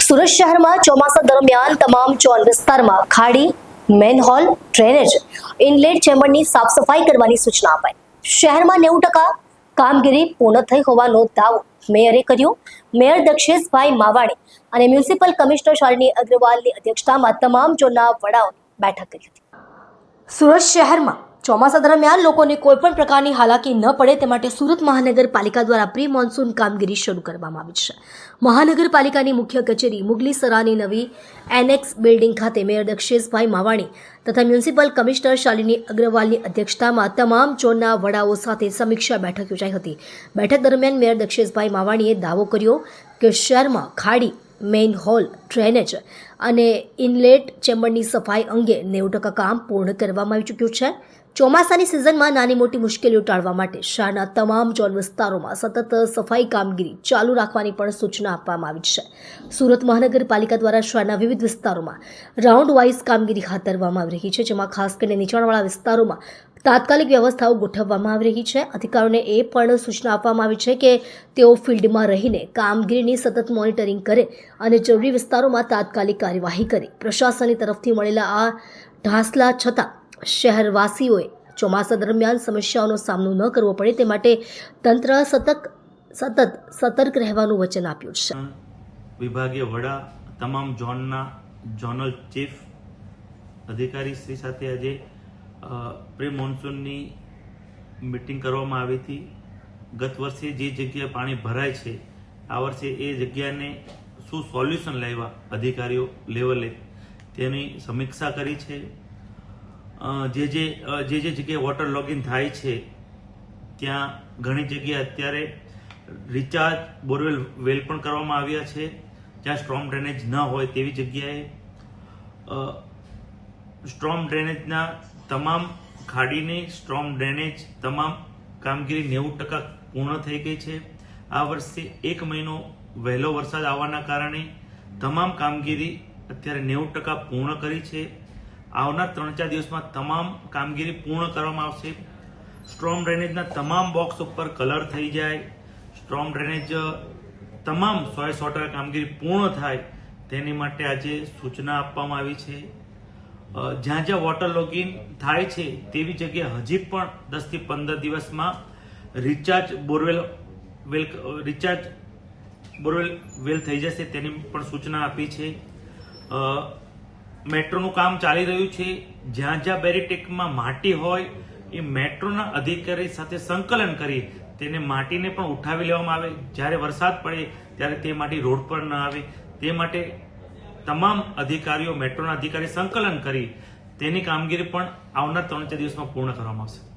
સુરત શહેરમાં ચોમાસા દરમિયાન તમામ ચોન વિસ્તારમાં ખાડી મેનહોલ ડ્રેનેજ, ઇનલેટ ચેમ્બરની સાફ સફાઈ કરવાની સૂચના અપાઈ. શહેરમાં નેવું ટકા કામગીરી પૂર્ણ થઈ હોવાનો દાવો મેયરે કર્યો. મેયર દક્ષેશભાઈ માવાણી અને મ્યુનિસિપલ કમિશનર શાલિની અગ્રવાલની અધ્યક્ષતામાં તમામ ઝોનના વડાઓની બેઠક કરી હતી. સુરત શહેરમાં ચોમાસા દરમિયાન લોકોને કોઈ પણ પ્રકારની હાલાકી ન પડે તે માટે સુરત મહાનગરપાલિકા દ્વારા પ્રી મોન્સૂન કામગીરી શરૂ કરવામાં આવી છે. મહાનગરપાલિકાની મુખ્ય કચેરી મુગલી સરાની નવી એનેક્સ બિલ્ડિંગ ખાતે મેયર દક્ષેશભાઈ માવાણી તથા મ્યુનિસિપલ કમિશનર શાલિની અગ્રવાલની અધ્યક્ષતામાં તમામ ઝોનના વડાઓ સાથે સમીક્ષા બેઠક યોજાઈ હતી. બેઠક દરમિયાન મેયર દક્ષેશભાઈ માવાણીએ દાવો કર્યો કે શહેરમાં ખાડી મેઇન હોલ ડ્રેનેજ અને ઇનલેટ ચેમ્બરની સફાઈ અંગે નેવું ટકા કામ પૂર્ણ કરવામાં આવી ચૂક્યું છે. ચોમાસાની સિઝનમાં નાની મોટી મુશ્કેલીઓ ટાળવા માટે શહેરના તમામ ઝોન વિસ્તારોમાં સતત સફાઈ કામગીરી ચાલુ રાખવાની પણ સૂચના આપવામાં આવી છે. સુરત મહાનગરપાલિકા દ્વારા શહેરના વિવિધ વિસ્તારોમાં રાઉન્ડ વાઇઝ કામગીરી હાથ ધરવામાં આવી રહી છે, જેમાં ખાસ કરીને નીચાણવાળા વિસ્તારોમાં તાત્કાલિક વ્યવસ્થાઓ ગોઠવવામાં આવી રહી છે. અધિકારીઓને એ પણ સૂચના આપવામાં આવી છે કે તેઓ ફિલ્ડમાં રહીને કામગીરીની સતત મોનિટરિંગ કરે અને જરૂરી વિસ્તારોમાં તાત્કાલિક કાર્યવાહી કરે. પ્રશાસનની તરફથી મળેલા આ ઢાસલા છતાં શહેરવાસીઓએ ચોમાસા દરમિયાન સમસ્યાઓનો સામનો ન કરવો પડે તે માટે તંત્ર સતત સતત સતર્ક રહેવાનું વચન આપ્યું છે. વિભાગીય વડા, તમામ ઝોનના ઝોનલ ચીફ, અધિકારી શ્રી સાથે આજે પ્રી મોન્સૂનની મિટિંગ કરવામાં આવી હતી. ગત વર્ષે જે જગ્યાએ પાણી ભરાય છે, આ વર્ષે એ જગ્યાને શું સોલ્યુશન લાવ્યા અધિકારીઓ લેવલે તેની સમીક્ષા કરી છે. જે જે જે જે જગ્યાએ વોટર લોગિન થાય છે, ત્યાં ઘણી જગ્યાએ અત્યારે રિચાર્જ બોરવેલ વેલ પણ કરવામાં આવ્યા છે. જ્યાં સ્ટ્રોમ ડ્રેનેજ ન હોય તેવી જગ્યાએ સ્ટ્રોમ ડ્રેનેજના તમામ ખાડીની સ્ટ્રોમ ડ્રેનેજ, તમામ કામગીરી નેવું ટકા પૂર્ણ થઈ ગઈ છે. આ વર્ષે એક મહિનો વહેલો વરસાદ આવવાના કારણે તમામ કામગીરી અત્યારે નેવું ટકા પૂર્ણ કરી છે. આવનાર ત્રણ ચાર દિવસમાં તમામ કામગીરી પૂર્ણ કરવામાં આવશે. સ્ટ્રોમ ડ્રેનેજના તમામ બોક્સ ઉપર કલર થઈ જાય. સ્ટ્રોમ ડ્રેનેજ, તમામ સો સો કામગીરી પૂર્ણ થાય તેની માટે આજે સૂચના આપવામાં આવી છે. જ્યાં જ્યાં વોટર લોગિન થાય છે તેવી જગ્યાએ હજી પણ દસથી પંદર દિવસમાં recharge borewell well recharge borewell well થઈ જશે તેની પણ સૂચના આપી છે. મેટ્રોનું કામ ચાલી રહ્યું છે. જ્યાં જ્યાં બેરીટેકમાં માટી હોય, એ મેટ્રોના અધિકારી સાથે સંકલન કરી તેને માટીને પણ ઉઠાવી લેવામાં આવે. જ્યારે વરસાદ પડે, ત્યારે તે માટી રોડ પર ન આવે. તે માટે તમામ અધિકારીઓ, મેટ્રોના અધિકારી સંકલન કરી તેની કામગીરી પણ આવનાર ત્રણ ચાર દિવસમાં પૂર્ણ કરવામાં આવશે.